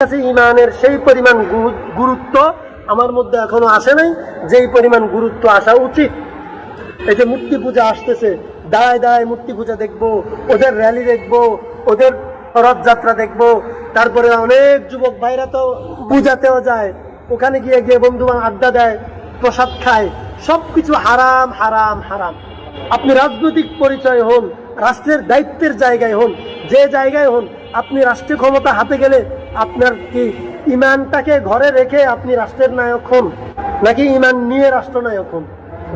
কাছে ইমানের সেই পরিমাণ গুরুত্ব আমার মধ্যে এখনও আসে নাই, যেই পরিমাণ গুরুত্ব আসা উচিত। এই যে মূর্তি পূজা আসতেছে দায় দায় মূর্তি পূজা দেখব, ওদের র্যালি দেখব, ওদের রথযাত্রা দেখব, তারপরে অনেক যুবক ভাইরা তো পূজাতেও যায়, ওখানে গিয়ে গিয়ে বন্ধু আড্ডা দেয়, প্রসাদ খায়, সবকিছু হারাম হারাম হারাম। আপনি রাজনৈতিক পরিচয় হন, রাষ্ট্রের দায়িত্বের জায়গায় হন, যে জায়গায় হন, আপনি রাষ্ট্রীয় ক্ষমতা হাতে গেলে আপনার কি ইমানটাকে ঘরে রেখে আপনি রাষ্ট্রের নায়ক হন? নাকি ইমান নিয়ে রাষ্ট্রনায়ক হন?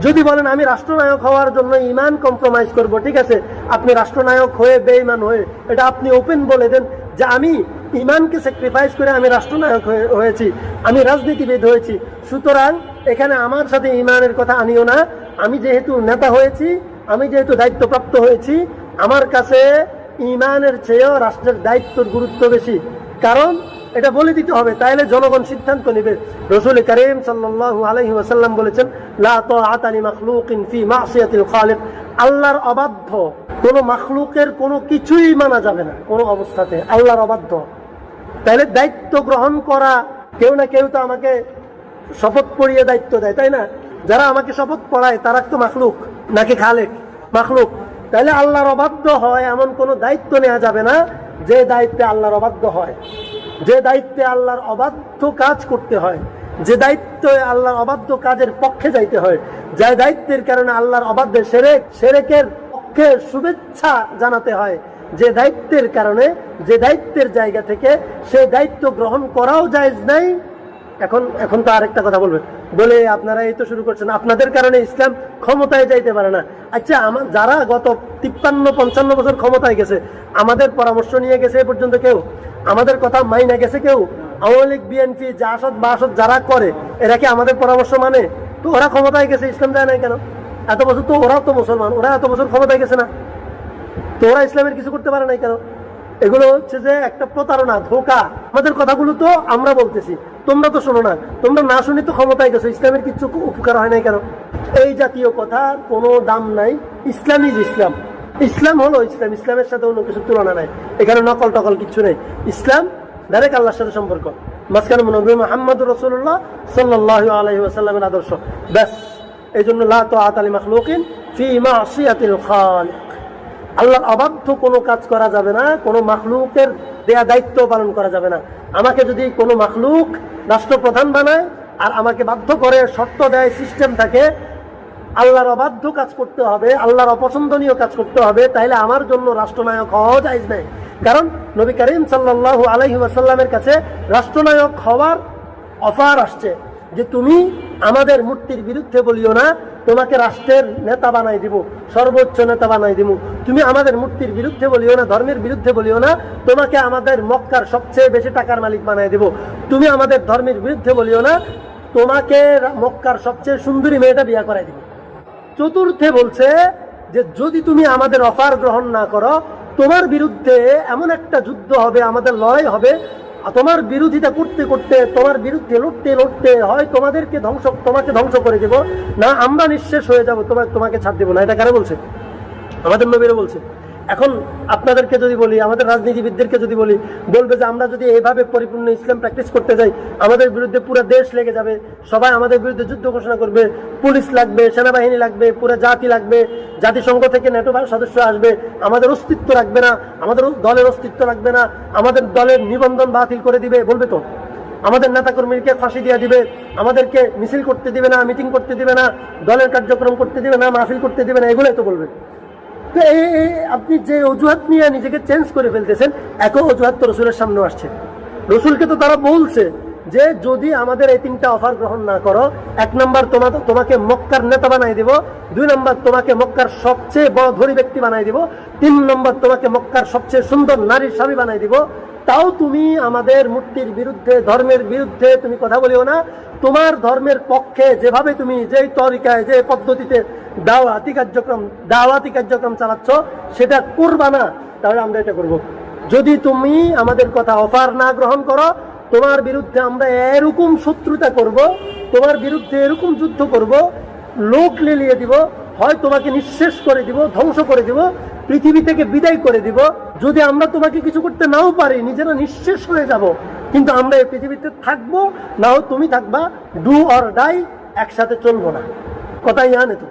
যদি বলেন, আমি রাষ্ট্রনায়ক হওয়ার জন্য ইমান কম্প্রোমাইজ করব ঠিক আছে, আপনি রাষ্ট্রনায়ক হয়ে, বেঈমান হয়ে, এটা আপনি ওপেন বলে দেন যে, আমি ইমানকে স্যাক্রিফাইস করে আমি রাষ্ট্রনায়ক হয়ে- হয়েছি, আমি রাজনীতিবিদ হয়েছি, সুতরাং এখানে আমার সাথে ইমানের কথা আনিও না। আমি যেহেতু নেতা হয়েছি, আমি যেহেতু দায়িত্বপ্রাপ্ত হয়েছি, আমার কাছে ইমানের চেয়েও রাষ্ট্রের দায়িত্বর গুরুত্ব বেশি। কারণ এটা বলে দিতে হবে, তাইলে জনগণ সিদ্ধান্ত নেবে। রসুল করিম সাল্লাল্লাহু আলাইহি ওয়াসাল্লাম বলেছেন আল্লাহর অবাধ্য কোন মাখলুকের কোনো কিছুই মানা যাবে না, কোনো অবস্থাতে। আল্লাহর অবাধ্য। তাহলে দায়িত্ব গ্রহণ করা, কেউ না কেউ তো আমাকে শপথ পড়িয়ে দায়িত্ব দেয়, তাই না? যারা আমাকে শপথ পড়ায় তারা তো মাখলুক, নাকি খালেক? মাখলুক। তাহলে আল্লাহর অবাধ্য হয়, এমন কোনো দায়িত্ব নেওয়া যাবে না যে দায়িত্বে আল্লাহর অবাধ্য হয়। যে দায়িত্বে আল্লাহর অবাধ্য কাজ করতে হয়, যে দায়িত্বে আল্লাহর অবাধ্য কাজের পক্ষে যাইতে হয়, যে দায়িত্বের কারণে আল্লাহর অবাধ্য সেরেক, সেরেকের পক্ষে শুভেচ্ছা জানাতে হয়, যে দায়িত্বের কারণে, যে দায়িত্বের জায়গা থেকে সেই দায়িত্ব গ্রহণ করাও যায় নাই। এখন এখন তো আরেকটা কথা বলবেন। বলে আপনারা এই তো শুরু করছেন। আপনাদের কারণে ইসলাম ক্ষমতায় যাইতে পারে না। আচ্ছা আমার যারা গত তিপ্পান্ন, পঞ্চান্ন বছর ক্ষমতায় গেছে, আমাদের পরামর্শ নিয়ে গেছে এ পর্যন্ত কেউ? আমাদের কথা মাইনা গেছে কেউ? আওয়ামী লীগ, বিএনপি, জাসদ, বাসদ যারা করে, এরা কি আমাদের পরামর্শ মানে? তো ওরা ক্ষমতায় গেছে, ইসলাম যায় না কেন? এত বছর তো ওরাও তো মুসলমান, ওরা এত বছর ক্ষমতায় গেছে না। তো ওরা ইসলামের কিছু করতে পারে নাই কেন? এগুলো হচ্ছে যে একটা প্রতারণা, ধোকা। আমাদের কথাগুলো তো আমরা বলতেছি। তোমরা তো শোনো না। তোমরা না শুনে তো ক্ষমতায় গেছো। ইসলামের কিছু উপকার হয় নাই কেন? এই জাতীয় কথার কোনো দাম নাই। ইসলাম ইজ ইসলাম। ইসলাম হলো ইসলাম। ইসলামের সাথে অন্য কিছু তুলনা নাই। এখানে নকল টকল কিছু নেই। ইসলাম ডাইরেক্ট আল্লাহর সাথে সম্পর্ক। মাঝখানে মনে নবী মোহাম্মদ রসুল্লাহ সাল্লাহ আলহি আদর্শ। ব্যাস। এই জন্য লা তো আতালি মাখলুকিন ফি মাসিয়াতিল খালিক। আল্লাহর অবাধ্য কোনো কাজ করা যাবে না, কোনো মাখলুকের দেয়া দায়িত্ব পালন করা যাবে না। আমাকে যদি কোনো মাখলুক রাষ্ট্রপ্রধান বানায় আর আমাকে বাধ্য করে শর্ত দেয়, সিস্টেম থাকে, আল্লাহর অবাধ্য কাজ করতে হবে, আল্লাহর অপছন্দনীয় কাজ করতে হবে, তাইলে আমার জন্য রাষ্ট্রনায়ক হওয়া যাইজ নাই। কারণ নবী করিম সাল্লাল্লাহু আলাইহি ওয়াসাল্লামের কাছে রাষ্ট্রনায়ক হওয়ার অফার আসছে যে তুমি আমাদের মূর্তির বিরুদ্ধে বলিও না তোমাকে রাষ্ট্রের নেতা বানাই দিব, সর্বোচ্চ নেতা বানাই দিব। তুমি আমাদের মূর্তির বিরুদ্ধে বলিও না, ধর্মের বিরুদ্ধে বলিও না, তোমাকে আমাদের মক্কার সবচেয়ে বেশি টাকার মালিক বানাই দিব। তুমি আমাদের ধর্মের বিরুদ্ধে বলিও না, তোমাকে মক্কার সবচেয়ে সুন্দরী মেয়েটা বিয়ে করাই দিব। চতুর্থে বলছে যে, যদি তুমি আমাদের অফার গ্রহণ না করো, তোমার বিরুদ্ধে এমন একটা যুদ্ধ হবে, আমাদের লড়াই হবে তোমার বিরোধিতা করতে করতে, তোমার বিরুদ্ধে লড়তে লড়তে হয় তোমাদেরকে ধ্বংস, তোমাকে ধ্বংস করে দেবো। না, আমরা নিঃশেষ হয়ে যাব তোমাকে ছাড় দেবো না। এটা কারা বলছে? আমাদের নবীরা বলছে। এখন আপনাদেরকে যদি বলি, আমাদের রাজনীতিবিদদেরকে যদি বলি, বলবে যে আমরা যদি এইভাবে পরিপূর্ণ ইসলাম প্র্যাকটিস করতে যাই, আমাদের বিরুদ্ধে পুরো দেশ লেগে যাবে, সবাই আমাদের বিরুদ্ধে যুদ্ধ ঘোষণা করবে, পুলিশ লাগবে, সেনাবাহিনী লাগবে, পুরো জাতি লাগবে, জাতিসংঘ থেকে নেটো সদস্য আসবে, আমাদের অস্তিত্ব রাখবে না, আমাদের দলের অস্তিত্ব রাখবে না, আমাদের দলের নিবন্ধন বাতিল করে দিবে, বলবে তো? আমাদের নেতাকর্মীকে ফাঁসি দিয়ে দিবে, আমাদেরকে মিছিল করতে দিবে না, মিটিং করতে দিবে না, দলের কার্যক্রম করতে দিবে না, মাহফিল করতে দিবে না, এগুলোই তো বলবে। তো আপনি যে অজুহাত নিয়ে নিজেকে চেঞ্জ করে ফেলতেছেন, একই অজুহাত তো রসুলের সামনে আসছে। রসুলকে তো তারা বলছে যে, যদি আমাদের এই তিনটা অফার গ্রহণ না করো, এক নম্বর তোমাকে তোমাকে মক্কার নেতা বানাই দিব, দুই নম্বর তোমাকে মক্কার সবচেয়ে বড় ধনী ব্যক্তি বানাই দিব, তিন নম্বর তোমাকে মক্কার সবচেয়ে সুন্দর নারীর স্বামী বানাই দিব, তাও তুমি আমাদের মূর্তির বিরুদ্ধে, ধর্মের বিরুদ্ধে তুমি কথা বলিও না তোমার ধর্মের পক্ষে যেভাবে তুমি যেই তরিকায় যে পদ্ধতিতে দাওয়াতি কার্যক্রম দাওয়াতি কার্যক্রম চালাচ্ছ, সেটা করবা না, তাহলে আমরা এটা করব। যদি তুমি আমাদের কথা অফার না গ্রহণ করো, তোমার বিরুদ্ধে আমরা এরকম শত্রুতা করব, তোমার বিরুদ্ধে এরকম যুদ্ধ করব, লোক লেলিয়ে দিব, হয় তোমাকে নিঃশেষ করে দিব, ধ্বংস করে দিব, পৃথিবী থেকে বিদায় করে দিব, যদি আমরা তোমাকে কিছু করতে নাও পারি, নিজেরা নিঃশেষ হয়ে যাব কিন্তু আমরা এই পৃথিবীতে থাকব, না হয় তুমি থাকবা, ডু অর ডাই একসাথে চলবো না। কথাই জানে তো?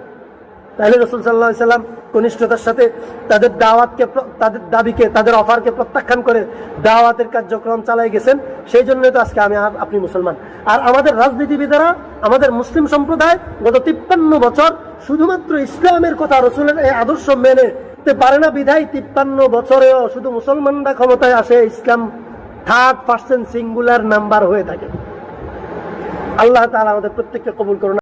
তাহলে রসুল সাল্লাহ সাল্লাম কনিষ্ঠতার সাথে তাদের দাওয়াতকে তাদের দাবিকে, তাদের অফারকে প্রত্যাখ্যান করে দাওয়াতের কার্যক্রম চালাই গেছেন। সেই জন্য তো আজকে আমি আপনি মুসলমান। আর আমাদের রাজনীতিবিদেরা, আমাদের মুসলিম সম্প্রদায় গত তিপ্পান্ন বছর শুধুমাত্র ইসলামের কথা রসুলের এই আদর্শ মেনে পারে না। বিধায় তিপ্পান্ন বছরেও শুধু মুসলমানরা ক্ষমতায় আসে ইসলাম থার্ড পার্সেন্ট সিঙ্গুলার নাম্বার হয়ে থাকে। আল্লাহ তাহলে আমাদের প্রত্যেককে কবুল করুন।